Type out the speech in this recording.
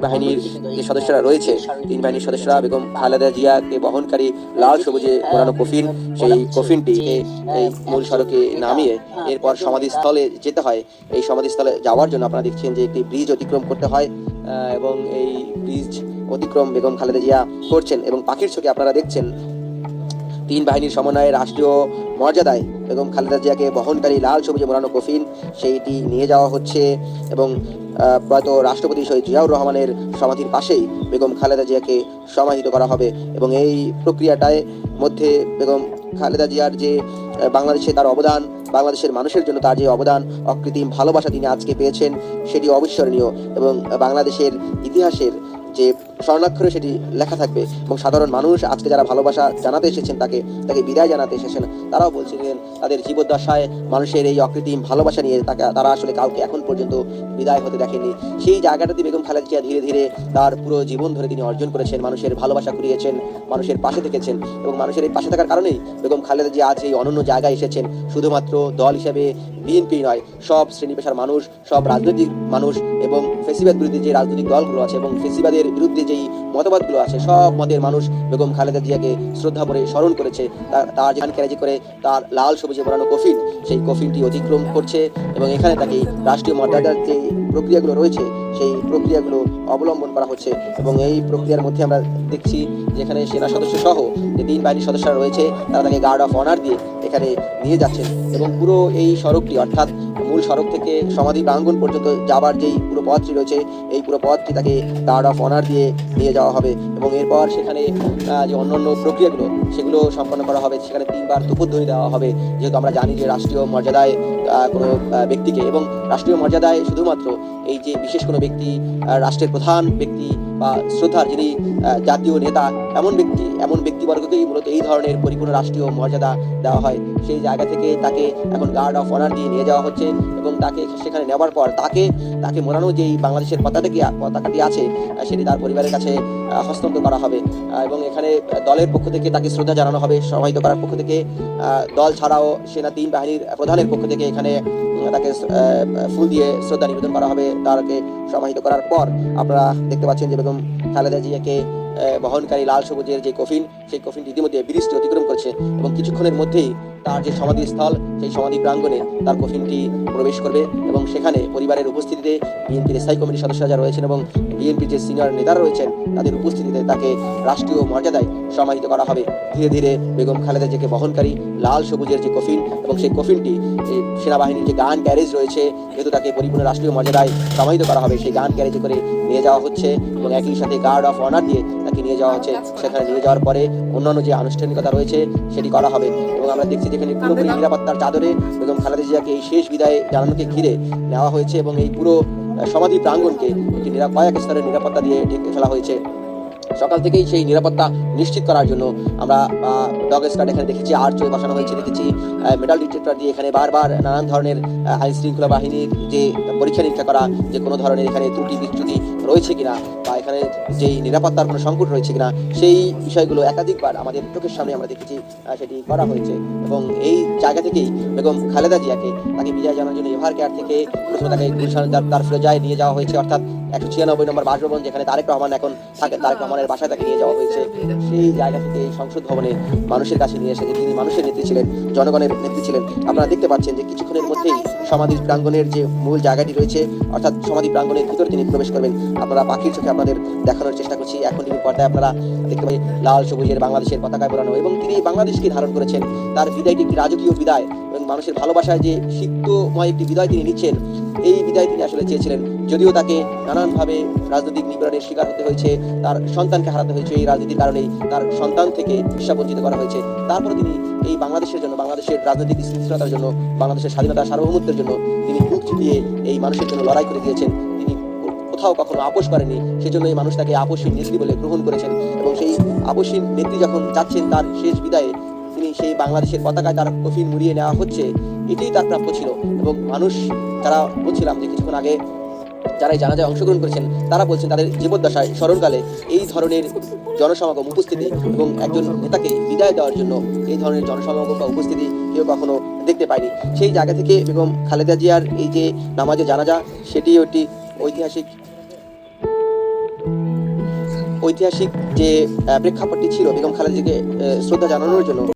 বাহিনীর যে সদস্যরা রয়েছে তিন বাহিনীর সদস্যরা বেগম খালেদা জিয়াকে বহনকারী লাল সবুজে মোড়ানো কফিন সেই কফিনটি এই মূল সড়কে নামিয়ে এরপর সমাধিস্থলে যেতে হয়। এই সমাধিস্থলে যাওয়ার জন্য আপনারা দেখছেন যে একটি ব্রিজ অতিক্রম করতে হয় আহ, এবং এই ব্রিজ অতিক্রম বেগম খালেদা জিয়া করছেন এবং পাখির ছবি আপনারা দেখছেন তিন বাহিনীর সমন্বয়ে রাষ্ট্রীয় মর্যাদায় বেগম খালেদা জিয়াকে বহনকারী লাল, সবুজে মোড়ানো কফিন সেইটি নিয়ে যাওয়া হচ্ছে এবং প্রয়াত রাষ্ট্রপতি শহীদ জিয়াউর রহমানের সমাধির পাশেই বেগম খালেদা জিয়াকে সমাহিত করা হবে এবং এই প্রক্রিয়াটায় মধ্যে বেগম খালেদা জিয়ার যে বাংলাদেশে তার অবদান, বাংলাদেশের মানুষের জন্য তার যে অবদান, অকৃত্রিম ভালোবাসা তিনি আজকে পেয়েছেন সেটি অবিস্মরণীয় এবং বাংলাদেশের ইতিহাসের যে স্বর্ণাক্ষরে সেটি লেখা থাকবে এবং সাধারণ মানুষ আজকে যারা ভালোবাসা জানাতে এসেছেন, তাকে তাকে বিদায় জানাতে এসেছেন, তারাও বলছিলেন তাদের জীবদ্দশায় মানুষের এই অকৃত্রিম ভালোবাসা নিয়ে তাকে, তারা আসলে কাউকে এখন পর্যন্ত বিদায় হতে দেখেনি সেই জায়গাটাতে বেগম খালেদা জিয়া ধীরে ধীরে তার পুরো জীবন ধরে তিনি অর্জন করেছেন, মানুষের ভালোবাসা কুড়িয়েছেন, মানুষের পাশে থেকেছেন এবং মানুষের এই পাশে থাকার কারণেই বেগম খালেদা জিয়া আজ এই অনন্য জায়গায় এসেছেন। শুধুমাত্র দল হিসেবে বিএনপি নয়, সব শ্রেণি পেশার মানুষ, সব রাজনৈতিক মানুষ এবং ফেসিবাদ বিরোধী যে রাজনৈতিক দলগুলো আছে এবং ফেসিবাদের বিরুদ্ধে যেই মতবাদগুলো আছে সব মতের মানুষ বেগম খালেদা জিয়াকে শ্রদ্ধা করে স্মরণ করেছে। তার যেখানে ক্যারেজি করে, তার লাল সবুজে মোড়ানো কফিন, সেই কফিনটি অতিক্রম করছে এবং এখানে তাকে রাষ্ট্রীয় মর্যাদার যে প্রক্রিয়াগুলো রয়েছে, সেই প্রক্রিয়াগুলো অবলম্বন করা হচ্ছে এবং এই প্রক্রিয়ার মধ্যে আমরা দেখছি যেখানে সেনা সদস্য সহ যে তিন বাহিনীর সদস্যরা রয়েছে, তারা তাকে গার্ড অফ অনার দিয়ে এখানে নিয়ে যাচ্ছেন এবং পুরো এই সড়কটি অর্থাৎ মূল সড়ক থেকে সমাধি প্রাঙ্গণ পর্যন্ত যাবার যেই পুরো পথটি রয়েছে, এই পুরো পথটি তাকে গার্ড অফ অনার দিয়ে নিয়ে যাওয়া হবে। এবং এরপর সেখানে যে অন্যান্য প্রক্রিয়াগুলো সেগুলো সম্পন্ন করা হবে। সেখানে তিনবার তুপুধ্বনি দেওয়া হবে। যেহেতু আমরা জানি যে রাষ্ট্রীয় মর্যাদায় কোনো ব্যক্তিকে এবং রাষ্ট্রীয় মর্যাদায় শুধুমাত্র এই যে বিশেষ কোনো ব্যক্তি রাষ্ট্রের প্রধান ব্যক্তি বা শ্রদ্ধার যিনি জাতীয় নেতা এমন ব্যক্তি এমন ব্যক্তিবর্গকেই মূলত এই ধরনের পরিপূর্ণ রাষ্ট্রীয় মর্যাদা দেওয়া হয়। সেই জায়গা থেকে তাকে এখন গার্ড অফ অনার দিয়ে নিয়ে যাওয়া হচ্ছে এবং তাকে সেখানে নেওয়ার পর তাকে তাকে মোড়ানো যেই বাংলাদেশের পতাকাটি পতাকাটি আছে সেটি তার পরিবারের কাছে আহ, হস্তান্তর করা হবে এবং এখানে দলের পক্ষ থেকে তাকে শ্রদ্ধা জানানো হবে, সমাহিত করার পক্ষ থেকে দল ছাড়াও সেনা তিন বাহিনীর প্রধানের পক্ষ থেকে এখানে তাকে ফুল দিয়ে শ্রদ্ধা নিবেদন করা হবে তারকে সমাহিত করার পর আপনারা দেখতে পাচ্ছেন যে বেগম খালেদা জিয়াকে বহনকারী লাল সবুজের যে কফিন, সেই কফিনটি ইতিমধ্যে ব্রিজটি অতিক্রম করছে এবং কিছুক্ষণের মধ্যেই তার যে সমাধিস্থল, সেই সমাধি প্রাঙ্গণে তার কফিনটি প্রবেশ করবে এবং সেখানে পরিবারের উপস্থিতিতে বিএনপির স্থায়ী কমিটির সদস্যরা যারা রয়েছেন এবং বিএনপির যে সিনিয়র নেতারা রয়েছেন, তাদের উপস্থিতিতে তাকে রাষ্ট্রীয় মর্যাদায় সমাহিত করা হবে। ধীরে ধীরে বেগম খালেদা জিয়াকে বহনকারী লাল সবুজের যে কফিন এবং সেই কফিনটি এই সেনাবাহিনীর যে গান গ্যারেজ রয়েছে, যেহেতু তাকে পরিপূর্ণ রাষ্ট্রীয় মর্যাদায় সমাহিত করা হবে, সেই গান গ্যারেজে করে নিয়ে যাওয়া হচ্ছে এবং একই সাথে গার্ড অফ অনার দিয়ে তাকে নিয়ে যাওয়া হচ্ছে। সেখানে নিয়ে যাওয়ার পরে অন্যান্য যে আনুষ্ঠানিকতা রয়েছে সেটি করা হবে। এবং আমরা দেখছি যেখানে পুরোপুরি নিরাপত্তার চাদরে বেগম খালেদা জিয়াকে এই শেষ বিদায় জানানোকে ঘিরে নেওয়া হয়েছে এবং এই পুরো সমাধি প্রাঙ্গনকে একটি কয়েক স্তরের নিরাপত্তা দিয়ে ঢেকে ফেলা হয়েছে। সকাল থেকেই সেই নিরাপত্তা নিশ্চিত করার জন্য আমরা ডগ স্কার্ড এখানে দেখেছি আর আর্চ বসানো হয়েছে, দেখেছি মেটাল ডিটেক্টর দিয়ে এখানে বারবার নানান ধরনের আইন শৃঙ্খলা বাহিনীর যে পরীক্ষা নিরীক্ষা করা, যে কোনো ধরনের এখানে ত্রুটি বিচ্যুতি রয়েছে কিনা বা এখানে যেই নিরাপত্তার কোনো সংকট রয়েছে কিনা, সেই বিষয়গুলো একাধিকবার আমাদের চোখের সামনে আমরা দেখেছি সেটি করা হয়েছে। এবং এই জায়গা থেকেই বেগম খালেদা জিয়াকে তাকে বিজয় জানার জন্য এভার কেয়ার থেকে প্রথমে তাকে গুলশান তার ফিরোজায় নিয়ে যাওয়া হয়েছে, অর্থাৎ একশো ছিয়ানব্বই নম্বর বাসভবন যেখানে তারেক রহমান এখন থাকে, তারেক রহমানের বাসায় তাকে নিয়ে যাওয়া হয়েছে। সেই জায়গা থেকে এই সংসদ ভবনে মানুষের কাছে নিয়ে এসেছে তিনি মানুষের নেত্রী ছিলেন, জনগণের নেত্রী ছিলেন, আপনারা দেখতে পাচ্ছেন যে কিছুক্ষণের মধ্যেই সমাধি প্রাঙ্গণের যে মূল জায়গাটি রয়েছে, অর্থাৎ সমাধি প্রাঙ্গণের ভিতরে তিনি প্রবেশ করবেন। আপনারা পাখির চোখে আপনাদের দেখানোর চেষ্টা করছি। এখন টিভির পর্দায় আপনারা দেখতে পাবেন লাল, সবুজের বাংলাদেশের পতাকায় পড়ানো এবং তিনি বাংলাদেশকে ধারণ করেছেন। তার বিদায়টি একটি রাজকীয় বিদায় এবং মানুষের ভালোবাসায় যে সিক্তময় একটি বিদায় তিনি নিচ্ছেন, এই বিদায় তিনি আসলে চেয়েছিলেন। যদিও তাকে নানানভাবে রাজনৈতিক নিপীড়নের শিকার হতে হয়েছে, তার সন্তানকে হারাতে হয়েছে এই রাজনীতির কারণেই তার সন্তান থেকে বঞ্চিত করা হয়েছে। তারপরে তিনি এই বাংলাদেশের জন্য, বাংলাদেশের রাজনৈতিক স্থিতিশীলতার জন্য, বাংলাদেশের স্বাধীনতা সার্বভৌমত্বের জন্য তিনি বুক চিতিয়ে এই মানুষের জন্য লড়াই করে দিয়েছেন। তিনি কোথাও কখনো আপোষ করেনি সেজন্য এই মানুষ তাকে আপসহীন নেত্রী বলে গ্রহণ করেছেন এবং সেই আপসহীন নেত্রী যখন যাচ্ছেন তার শেষ বিদায়ে, তিনি সেই বাংলাদেশের পতাকায় তার কফিন মুড়িয়ে নেওয়া হচ্ছে, এটাই তার প্রাপ্য ছিল। এবং মানুষ, যারা বলছিলাম যে কিছুক্ষণ আগে যারা এই জানাজায় অংশগ্রহণ করেছেন, তারা বলছেন তাদের জীবদ্দশায় স্মরণকালে এই ধরনের জনসমাগম উপস্থিতি এবং একজন নেতাকে বিদায় দেওয়ার জন্য এই ধরনের জনসমাগম বা উপস্থিতি কেউ কখনো দেখতে পায়নি। সেই জায়গা থেকে বেগম খালেদা জিয়ার এই যে নামাজে জানাজা, সেটি একটি ঐতিহাসিক ঐতিহাসিক যে প্রেক্ষাপটটি ছিল, বেগম খালেদা জিকে শ্রদ্ধা জানানোর জন্য।